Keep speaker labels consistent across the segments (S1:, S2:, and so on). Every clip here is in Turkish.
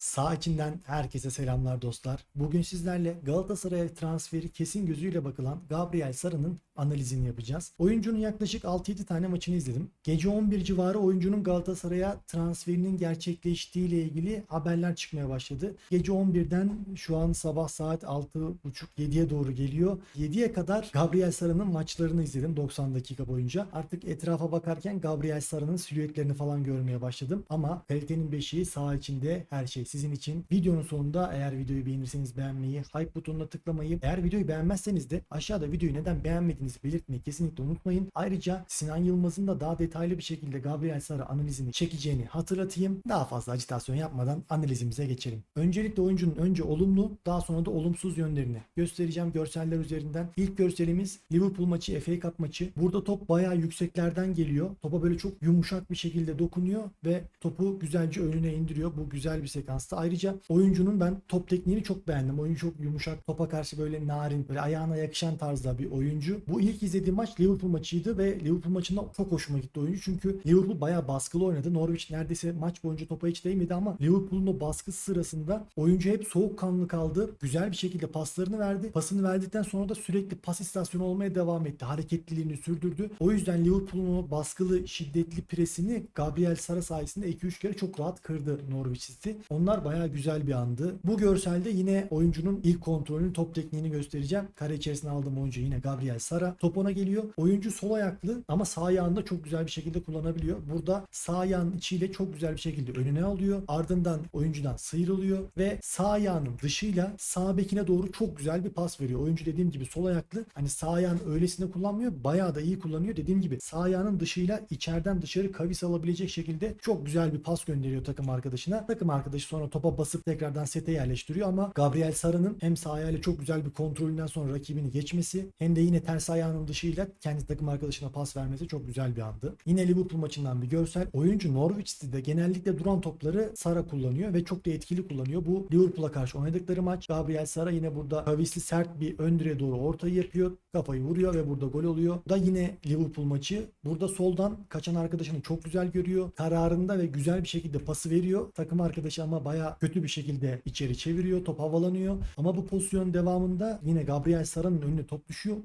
S1: Sağ içinden herkese selamlar dostlar. Bugün sizlerle Galatasaray'a transferi kesin gözüyle bakılan Gabriel Sara'nın analizini yapacağız. Oyuncunun yaklaşık 6-7 tane maçını izledim. Gece 11 civarı oyuncunun Galatasaray'a transferinin gerçekleştiği ile ilgili haberler çıkmaya başladı. Gece 11'den şu an sabah saat 6.30-7'ye doğru geliyor. 7'ye kadar Gabriel Sara'nın maçlarını izledim 90 dakika boyunca. Artık etrafa bakarken Gabriel Sara'nın silüetlerini falan görmeye başladım. Ama kalitenin beşiği sağ içinde her şey sizin için. Videonun sonunda eğer videoyu beğenirseniz beğenmeyi, hype butonuna tıklamayı, eğer videoyu beğenmezseniz de aşağıda videoyu neden beğenmediğinizi belirtmeyi kesinlikle unutmayın. Ayrıca Sinan Yılmaz'ın da daha detaylı bir şekilde Gabriel Sara analizini çekeceğini hatırlatayım. Daha fazla acitasyon yapmadan analizimize geçelim. Öncelikle oyuncunun önce olumlu, daha sonra da olumsuz yönlerini göstereceğim görseller üzerinden. İlk görselimiz Liverpool maçı, FA Cup maçı. Burada top bayağı yükseklerden geliyor. Topa böyle çok yumuşak bir şekilde dokunuyor ve topu güzelce önüne indiriyor. Bu güzel bir sekansta. Ayrıca oyuncunun ben top tekniğini çok beğendim. Oyuncu çok yumuşak, topa karşı böyle narin, böyle ayağına yakışan tarzda bir oyuncu. Bu ilk izlediğim maç Liverpool maçıydı ve Liverpool maçında çok hoşuma gitti oyuncu. Çünkü Liverpool bayağı baskılı oynadı. Norwich neredeyse maç boyunca topa hiç değmedi ama Liverpool'un o baskısı sırasında oyuncu hep soğukkanlı kaldı. Güzel bir şekilde paslarını verdi. Pasını verdikten sonra da sürekli pas istasyonu olmaya devam etti. Hareketliliğini sürdürdü. O yüzden Liverpool'un o baskılı, şiddetli presini Gabriel Sara sayesinde 2-3 kere çok rahat kırdı Norwich City. Onlar bayağı güzel bir andı. Bu görselde yine oyuncunun ilk kontrolünün top tekniğini göstereceğim. Kare içerisine aldığım oyuncu yine Gabriel Sara. Top ona geliyor. Oyuncu sol ayaklı ama sağ ayağını da çok güzel bir şekilde kullanabiliyor. Burada sağ ayağının içiyle çok güzel bir şekilde önüne alıyor. Ardından oyuncudan sıyrılıyor ve sağ ayağının dışıyla sağ bekine doğru çok güzel bir pas veriyor. Oyuncu dediğim gibi sol ayaklı. Hani sağ ayağını öylesine kullanmıyor. Bayağı da iyi kullanıyor. Dediğim gibi sağ ayağının dışıyla içeriden dışarı kavis alabilecek şekilde çok güzel bir pas gönderiyor takım arkadaşına. Takım arkadaşı sonra topa basıp tekrardan sete yerleştiriyor ama Gabriel Sara'nın hem sağ ayağıyla çok güzel bir kontrolünden sonra rakibini geçmesi hem de yine ters ayağının dışıyla kendi takım arkadaşına pas vermesi çok güzel bir andı. Yine Liverpool maçından bir görsel. Oyuncu Norwich City'de genellikle duran topları Sara kullanıyor ve çok da etkili kullanıyor. Bu Liverpool'a karşı oynadıkları maç. Gabriel Sara yine burada kavisli sert bir ön direğe doğru ortayı yapıyor. Kafayı vuruyor ve burada gol oluyor. Da yine Liverpool maçı. Burada soldan kaçan arkadaşını çok güzel görüyor. Kararında ve güzel bir şekilde pası veriyor. Takım arkadaşı ama baya kötü bir şekilde içeri çeviriyor. Top havalanıyor. Ama bu pozisyon devamında yine Gabriel Sara'nın önüne top düşüyor.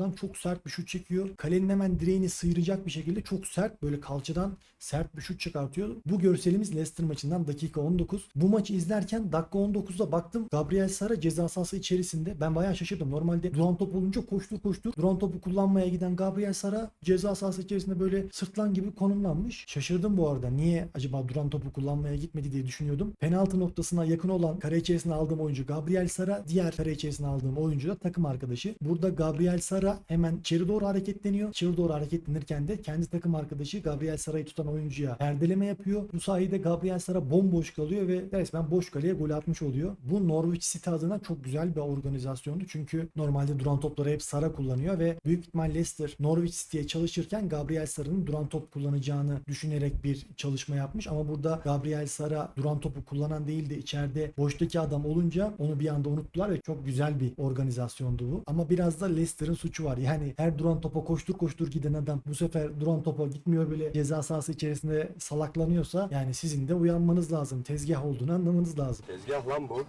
S1: Uzaklardan çok sert bir şut çekiyor. Kalenin hemen direğini sıyıracak bir şekilde çok sert böyle kalçadan sert bir şut çıkartıyor. Bu görselimiz Leicester maçından dakika 19. Bu maçı izlerken dakika 19'da baktım Gabriel Sara ceza sahası içerisinde. Ben bayağı şaşırdım. Normalde duran top olunca koştur koştur. Duran topu kullanmaya giden Gabriel Sara ceza sahası içerisinde böyle sırtlan gibi konumlanmış. Şaşırdım bu arada. Niye acaba duran topu kullanmaya gitmedi diye düşünüyordum. Penaltı noktasına yakın olan kare içerisine aldığım oyuncu Gabriel Sara. Diğer kare içerisine aldığım oyuncu da takım arkadaşı. Burada Gabriel Sara hemen içeri doğru hareketleniyor. İçeri doğru hareketlenirken de kendi takım arkadaşı Gabriel Sara'yı tutan oyuncuya perdeleme yapıyor. Bu sayede Gabriel Sara bomboş kalıyor ve resmen boş kaleye gol atmış oluyor. Bu Norwich City adına çok güzel bir organizasyondu. Çünkü normalde duran topları hep Sara kullanıyor ve büyük ihtimal Leicester Norwich City'ye çalışırken Gabriel Sara'nın duran top kullanacağını düşünerek bir çalışma yapmış. Ama burada Gabriel Sara duran topu kullanan değil de içeride boştaki adam olunca onu bir anda unuttular ve çok güzel bir organizasyondu bu. Ama biraz da Leicester'ın suçu var. Yani her duran topa koştur koştur giden adam bu sefer duran topa gitmiyor böyle ceza sahası içerisinde salaklanıyorsa yani sizin de uyanmanız lazım. Tezgah olduğunu anlamanız lazım.
S2: Tezgah lan bu.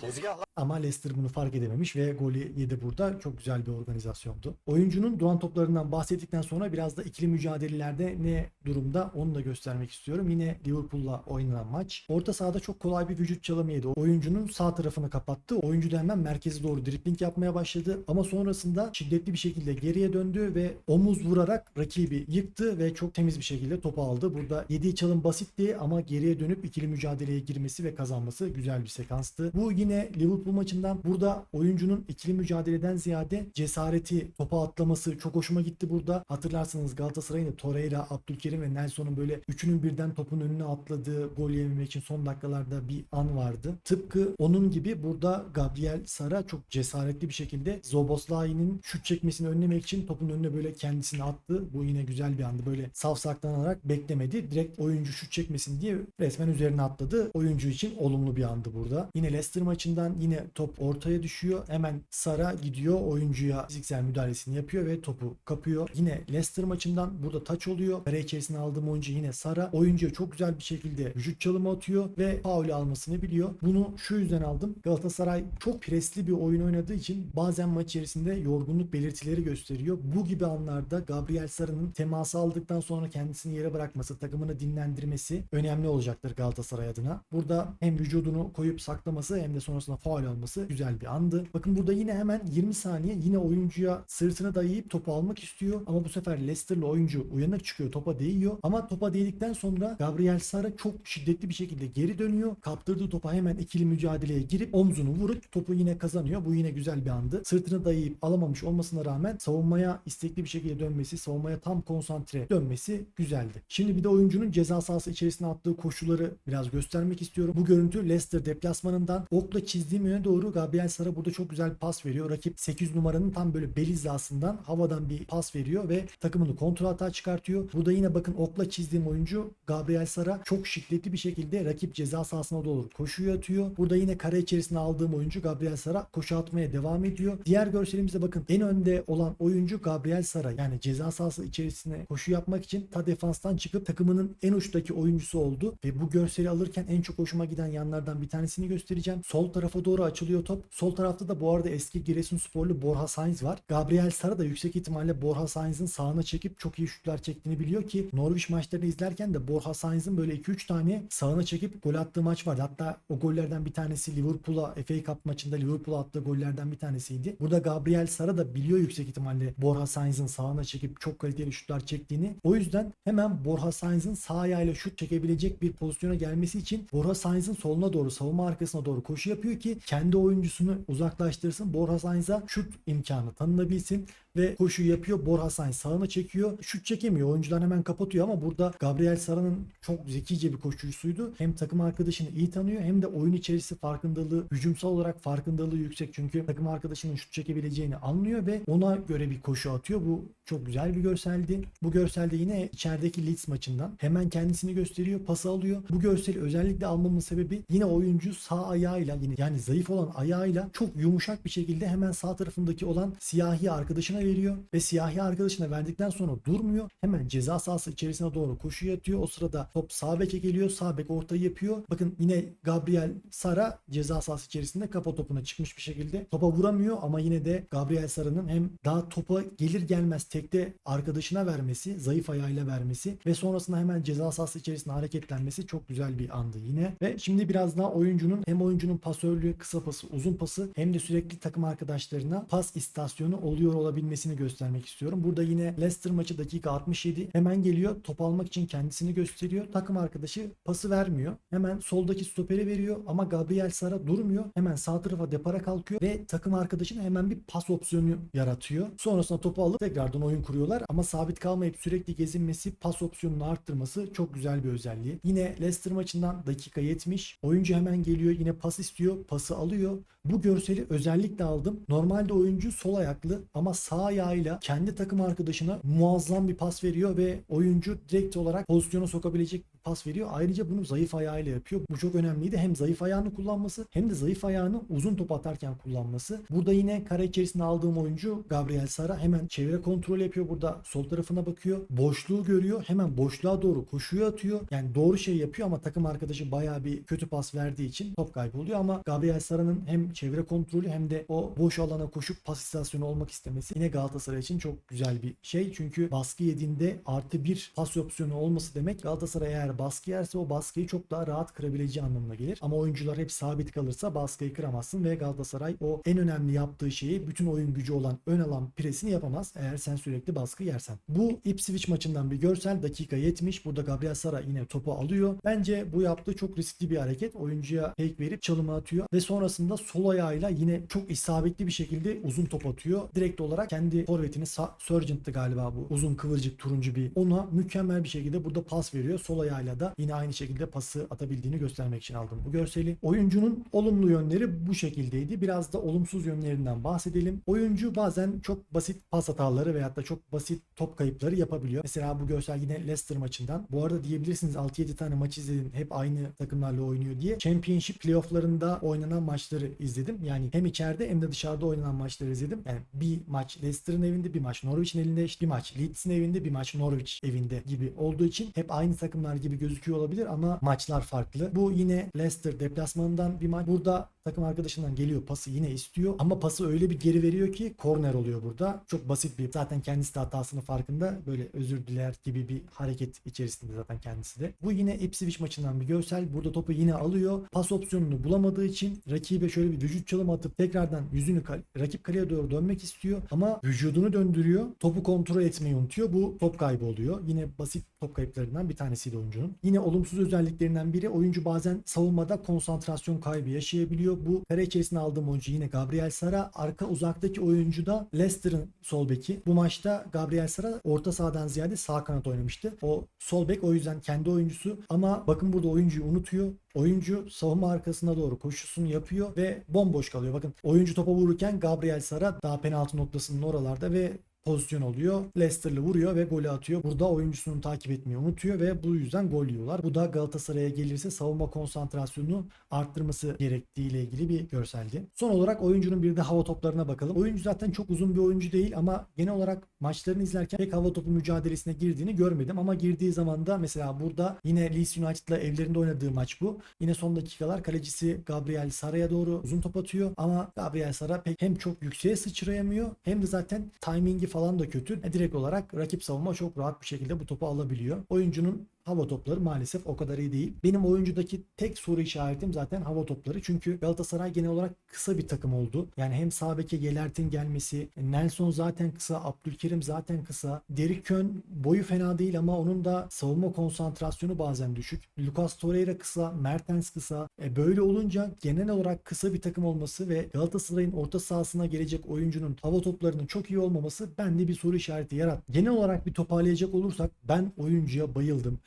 S2: Tezgah lan.
S1: Ama Leicester bunu fark edememiş ve golü yedi burada. Çok güzel bir organizasyondu. Oyuncunun duran toplarından bahsettikten sonra biraz da ikili mücadelelerde ne durumda onu da göstermek istiyorum. Yine Liverpool'la oynanan maç. Orta sahada çok kolay bir vücut çalımı yedi. Oyuncunun sağ tarafını kapattı. Oyuncu da hemen merkeze doğru dribling yapmaya başladı. Ama sonrasında şiddetli bir şekilde geriye döndü ve omuz vurarak rakibi yıktı ve çok temiz bir şekilde topu aldı. Burada yediği çalım basitti ama geriye dönüp ikili mücadeleye girmesi ve kazanması güzel bir sekanstı. Bu yine Liverpool maçından burada oyuncunun ikili mücadeleden ziyade cesareti, topa atlaması çok hoşuma gitti burada. Hatırlarsanız Galatasaray'ın da Torreira, Abdülkerim ve Nelson'un böyle üçünün birden topun önüne atladığı gol yememek için son dakikalarda bir an vardı. Tıpkı onun gibi burada Gabriel Sara çok cesaretli bir şekilde Zoboslai'nin şut çekmesini önlemek için topun önüne böyle kendisini attı. Bu yine güzel bir andı. Böyle savsaklanarak beklemedi. Direkt oyuncu şut çekmesin diye resmen üzerine atladı. Oyuncu için olumlu bir andı burada. Yine Leicester maçından yine top ortaya düşüyor. Hemen Sara gidiyor oyuncuya fiziksel müdahalesini yapıyor ve topu kapıyor. Yine Leicester maçından burada taç oluyor. Kare içerisine aldığım oyuncu yine Sara. Oyuncuya çok güzel bir şekilde vücut çalımı atıyor ve faul almasını biliyor. Bunu şu yüzden aldım. Galatasaray çok presli bir oyun oynadığı için bazen maç içerisinde yorgunluk belirtileri gösteriyor. Bu gibi anlarda Gabriel Sara'nın teması aldıktan sonra kendisini yere bırakması, takımını dinlendirmesi önemli olacaktır Galatasaray adına. Burada hem vücudunu koyup saklaması hem de sonrasında faul alması güzel bir andı. Bakın burada yine hemen 20 saniye yine oyuncuya sırtını dayayıp topu almak istiyor. Ama bu sefer Leicester'lı oyuncu uyanık çıkıyor topa değiyor. Ama topa değdikten sonra Gabriel Sara çok şiddetli bir şekilde geri dönüyor. Kaptırdığı topa hemen ikili mücadeleye girip omzunu vurup topu yine kazanıyor. Bu yine güzel bir andı. Sırtını dayayıp alamamış olmasına rağmen savunmaya istekli bir şekilde dönmesi, savunmaya tam konsantre dönmesi güzeldi. Şimdi bir de oyuncunun ceza sahası içerisine attığı koşuları biraz göstermek istiyorum. Bu görüntü Leicester deplasmanından okla çizdiğim yöne doğru Gabriel Sara burada çok güzel bir pas veriyor. Rakip 8 numaranın tam böyle bel hizasından havadan bir pas veriyor ve takımını kontrol hata çıkartıyor. Burada yine bakın okla çizdiğim oyuncu Gabriel Sara çok şiddetli bir şekilde rakip ceza sahasına doğru koşuyu atıyor. Burada yine kare içerisine aldığım oyuncu Gabriel Sara koşu atmaya devam ediyor. Diğer görselimizde bakın en önde olan oyuncu Gabriel Sara yani ceza sahası içerisine koşu yapmak için ta defanstan çıkıp takımının en uçtaki oyuncusu oldu ve bu görseli alırken en çok hoşuma giden yanlardan bir tanesini göstereceğim. Sol tarafa doğru açılıyor top. Sol tarafta da bu arada eski Giresunsporlu Borja Sainz var. Gabriel Sara da yüksek ihtimalle Borja Sainz'in sağına çekip çok iyi şutlar çektiğini biliyor ki Norwich maçlarını izlerken de Borja Sainz'in böyle 2-3 tane sağına çekip gol attığı maç vardı. Hatta o gollerden bir tanesi Liverpool'a FA Cup maçında Liverpool'a attığı gollerden bir tanesiydi. Burada Gabriel Sara da biliyor yüksek ihtimalle Borja Sainz'in sağına çekip çok kaliteli şutlar çektiğini. O yüzden hemen Borja Sainz'in sağ ayağıyla şut çekebilecek bir pozisyona gelmesi için Borja Sainz'in soluna doğru savunma arkasına doğru koşu yapıyor ki kendi oyuncusunu uzaklaştırsın. Borja Sainz'a şut imkanı tanınabilsin ve koşu yapıyor. Borja Sainz sağına çekiyor. Şut çekemiyor. Oyuncular hemen kapatıyor ama burada Gabriel Sara'nın çok zekice bir koşucusuydu. Hem takım arkadaşını iyi tanıyor hem de oyun içerisi farkındalığı, hücumsal olarak farkındalığı yüksek. Çünkü takım arkadaşının şut çekebileceğini anlıyor ve ona göre bir koşu atıyor. Bu çok güzel bir görseldi. Bu görselde yine içerideki Leeds maçından hemen kendisini gösteriyor, pası alıyor. Bu görseli özellikle almamın sebebi yine oyuncu sağ ayağıyla yine yani zayıf olan ayağıyla çok yumuşak bir şekilde hemen sağ tarafındaki olan siyahi arkadaşına veriyor ve siyahi arkadaşına verdikten sonra durmuyor. Hemen ceza sahası içerisine doğru koşuya atıyor. O sırada top sağ beke geliyor. Sağ bek ortayı yapıyor. Bakın yine Gabriel Sara ceza sahası içerisinde kafa topuna çıkmış bir şekilde. Topa vuramıyor ama yine de Gabriel Sara'nın hem daha topa gelir gelmez tekte arkadaşına vermesi, zayıf ayağıyla vermesi ve sonrasında hemen ceza sahası içerisinde hareketlenmesi çok güzel bir andı yine. Ve şimdi biraz daha oyuncunun hem oyuncunun pasörlüğü, kısa pası, uzun pası hem de sürekli takım arkadaşlarına pas istasyonu oluyor olabilmesini göstermek istiyorum. Burada yine Leicester maçı dakika 67 hemen geliyor. Top almak için kendisini gösteriyor. Takım arkadaşı pası vermiyor. Hemen soldaki stoperi veriyor ama Gabriel Sara durmuyor. Hemen sağ tarafa depara kalkıyor ve takım arkadaşına hemen bir pas opsiyonu yaratıyor. Sonrasında topu alıp tekrardan oyun kuruyorlar ama sabit kalmayıp sürekli gezinmesi, pas opsiyonunu arttırması çok güzel bir özelliği. Yine Leicester maçından dakika 70. Oyuncu hemen geliyor yine pas istiyor. Pası alıyor. Bu görseli özellikle aldım. Normalde oyuncu sol ayaklı ama sağ ayağıyla kendi takım arkadaşına muazzam bir pas veriyor ve oyuncu direkt olarak pozisyona sokabilecek pas veriyor. Ayrıca bunu zayıf ayağıyla yapıyor. Bu çok önemliydi. Hem zayıf ayağını kullanması hem de zayıf ayağını uzun top atarken kullanması. Burada yine kare içerisinde aldığım oyuncu Gabriel Sara hemen çevre kontrol yapıyor. Burada sol tarafına bakıyor. Boşluğu görüyor. Hemen boşluğa doğru koşuyu atıyor. Yani doğru şey yapıyor ama takım arkadaşı bayağı bir kötü pas verdiği için top kaybı oluyor ama Gabriel Sara'nın hem çevre kontrolü hem de o boş alana koşup pas istasyonu olmak istemesi yine Galatasaray için çok güzel bir şey. Çünkü baskı yediğinde artı bir pas opsiyonu olması demek Galatasaray eğer baskı yerse o baskıyı çok daha rahat kırabileceği anlamına gelir. Ama oyuncular hep sabit kalırsa baskıyı kıramazsın ve Galatasaray o en önemli yaptığı şeyi bütün oyun gücü olan ön alan presini yapamaz eğer sen sürekli baskı yersen. Bu Ipswich maçından bir görsel dakika 70. Burada Gabriel Sara yine topu alıyor. Bence bu yaptığı çok riskli bir hareket. Oyuncuya fake verip çalımı atıyor ve sonrasında sol ayağıyla yine çok isabetli bir şekilde uzun top atıyor. Direkt olarak kendi forvetini Sargent'tı galiba bu uzun kıvırcık turuncu bir ona mükemmel bir şekilde burada pas veriyor. Sol ayağıyla zekayla da yine aynı şekilde pası atabildiğini göstermek için aldım bu görseli. Oyuncunun olumlu yönleri bu şekildeydi. Biraz da olumsuz yönlerinden bahsedelim. Oyuncu bazen çok basit pas hataları veyahut da çok basit top kayıpları yapabiliyor. Mesela bu görsel yine Leicester maçından. Bu arada diyebilirsiniz 6-7 tane maç izledim. Hep aynı takımlarla oynuyor diye. Championship playofflarında oynanan maçları izledim. Yani hem içeride hem de dışarıda oynanan maçları izledim. Yani bir maç Leicester'ın evinde, bir maç Norwich'in elinde, bir maç Leeds'in evinde, bir maç Norwich evinde gibi olduğu için hep aynı takımlar gibi gözüküyor olabilir ama maçlar farklı. Bu yine Leicester deplasmanından bir maç. Burada takım arkadaşından geliyor pası yine istiyor ama pası öyle bir geri veriyor ki korner oluyor burada. Çok basit bir zaten kendisi de hatasının farkında böyle özür diler gibi bir hareket içerisinde zaten kendisi de. Bu yine Ipswich maçından bir görsel. Burada topu yine alıyor. Pas opsiyonunu bulamadığı için rakibe şöyle bir vücut çalımı atıp tekrardan yüzünü rakip kaleye doğru dönmek istiyor ama vücudunu döndürüyor. Topu kontrol etmeyi unutuyor. Bu top kaybı oluyor. Yine basit top kayıplarından bir tanesiydi oyuncunun. Yine olumsuz özelliklerinden biri oyuncu bazen savunmada konsantrasyon kaybı yaşayabiliyor. Bu içerisinde aldığım oyuncu yine Gabriel Sara. Arka uzaktaki oyuncu da Leicester'ın sol beki. Bu maçta Gabriel Sara orta sahadan ziyade sağ kanat oynamıştı. O sol bek o yüzden kendi oyuncusu ama bakın burada oyuncuyu unutuyor. Oyuncu savunma arkasına doğru koşusunu yapıyor ve bomboş kalıyor. Bakın oyuncu topa vururken Gabriel Sara daha penaltı noktasının oralarda ve pozisyon oluyor. Leicester'lı vuruyor ve golü atıyor. Burada oyuncusunu takip etmeyi unutuyor ve bu yüzden gol yiyorlar. Bu da Galatasaray'a gelirse savunma konsantrasyonunu arttırması gerektiği ile ilgili bir görseldi. Son olarak oyuncunun bir de hava toplarına bakalım. Oyuncu zaten çok uzun bir oyuncu değil ama genel olarak maçlarını izlerken pek hava topu mücadelesine girdiğini görmedim ama girdiği zaman da mesela burada yine Leeds United'la evlerinde oynadığı maç bu. Yine son dakikalar kalecisi Gabriel Sara'ya doğru uzun top atıyor ama Gabriel Sara pek hem çok yükseğe sıçrayamıyor hem de zaten timingi falan da kötü. E, direkt olarak rakip savunma çok rahat bir şekilde bu topu alabiliyor. Oyuncunun hava topları maalesef o kadar iyi değil. Benim oyuncudaki tek soru işaretim zaten hava topları. Çünkü Galatasaray genel olarak kısa bir takım oldu. Yani hem sağ beke Gelert'in gelmesi, Nelson zaten kısa, Abdülkerim zaten kısa. Derrick Kön boyu fena değil ama onun da savunma konsantrasyonu bazen düşük. Lucas Torreira kısa, Mertens kısa. E böyle olunca genel olarak kısa bir takım olması ve Galatasaray'ın orta sahasına gelecek oyuncunun hava toplarının çok iyi olmaması bende bir soru işareti yarattı. Genel olarak bir toparlayacak olursak ben oyuncuya bayıldım.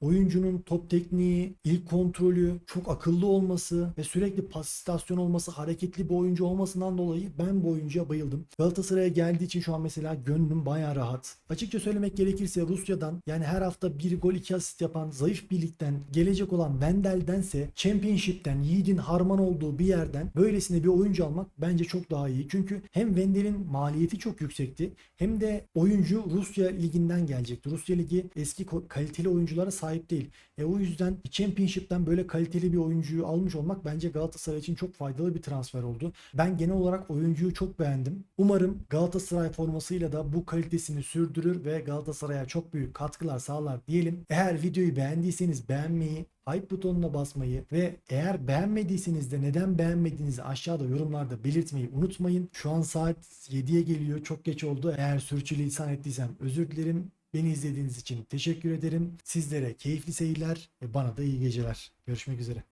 S1: Oyuncunun top tekniği, ilk kontrolü, çok akıllı olması ve sürekli pas istasyon olması, hareketli bir oyuncu olmasından dolayı ben bu oyuncuya bayıldım. Galatasaray'a geldiği için şu an mesela gönlüm baya rahat. Açıkça söylemek gerekirse Rusya'dan yani her hafta bir gol iki asist yapan zayıf bir ligden gelecek olan Wendel'dense Championship'ten Yiğit'in harman olduğu bir yerden böylesine bir oyuncu almak bence çok daha iyi. Çünkü hem Wendel'in maliyeti çok yüksekti hem de oyuncu Rusya liginden gelecekti. Rusya ligi eski kaliteli oyunculara sahip değil. E o yüzden Championship'ten böyle kaliteli bir oyuncuyu almış olmak bence Galatasaray için çok faydalı bir transfer oldu. Ben genel olarak oyuncuyu çok beğendim. Umarım Galatasaray formasıyla da bu kalitesini sürdürür ve Galatasaray'a çok büyük katkılar sağlar diyelim. Eğer videoyu beğendiyseniz beğenmeyi, hype butonuna basmayı ve eğer beğenmediyseniz de neden beğenmediğinizi aşağıda yorumlarda belirtmeyi unutmayın. Şu an saat 7'ye geliyor. Çok geç oldu. Eğer sürçülisan ettiysem özür dilerim. Beni izlediğiniz için teşekkür ederim. Sizlere keyifli seyirler ve bana da iyi geceler. Görüşmek üzere.